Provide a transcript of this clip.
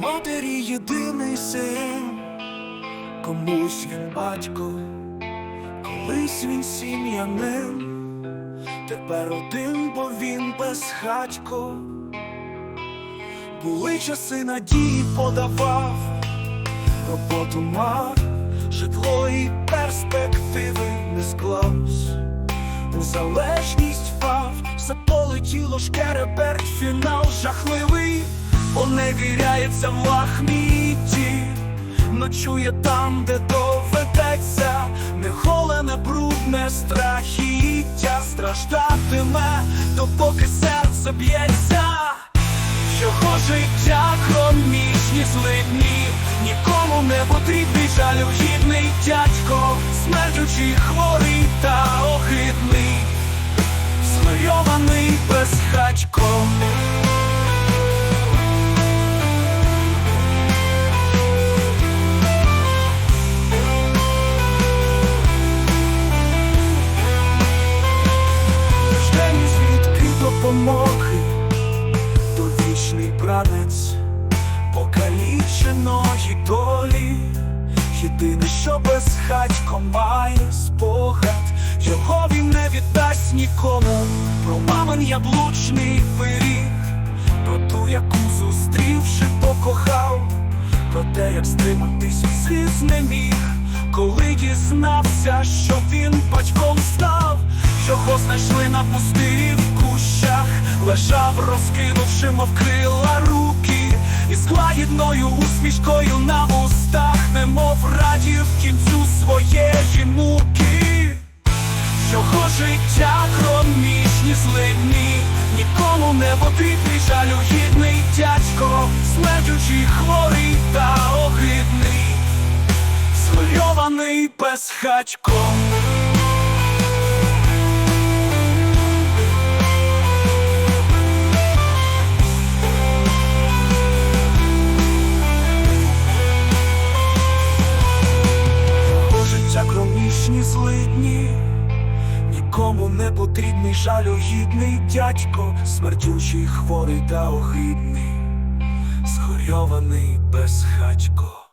матері єдиний син, комусь він батько, колись він сім'янин, тепер один, бо він безхатько. Були часи надії подавав, роботу мав, житло і перспективи не склавсь. У залежність впав, все полетіло шкереберть, фінал жахливий, поневіряється в лахміті, ночує там, де доведеться, не голене, брудне страхіття, страждатиме, допоки серце б'ється. Чого життя хромічні злидні, нікому не потрібний жалюгідний дядько, смердючий хворий покаліченої єдине, що безхатько має спогад, його він не віддасть нікому, про мамин яблучний пиріг, про ту, яку зустрівши, покохав, про те, як стриматись у сліз не міг, коли дізнався, що він батьком став, його знайшли на пустирі в кущах, лежав, розкинувши, мов крила руки, і з лагідною усмішкою на устах, немов радів кінцю своєї муки. Його життя хромічні злидні, нікому не потрібний жалюгідний дядько, смердючий хворий та огидний, згорьований безхатьком. Нікому не потрібний жалюгідний дядько, смертючий, хворий та огидний, схорьований безхатько.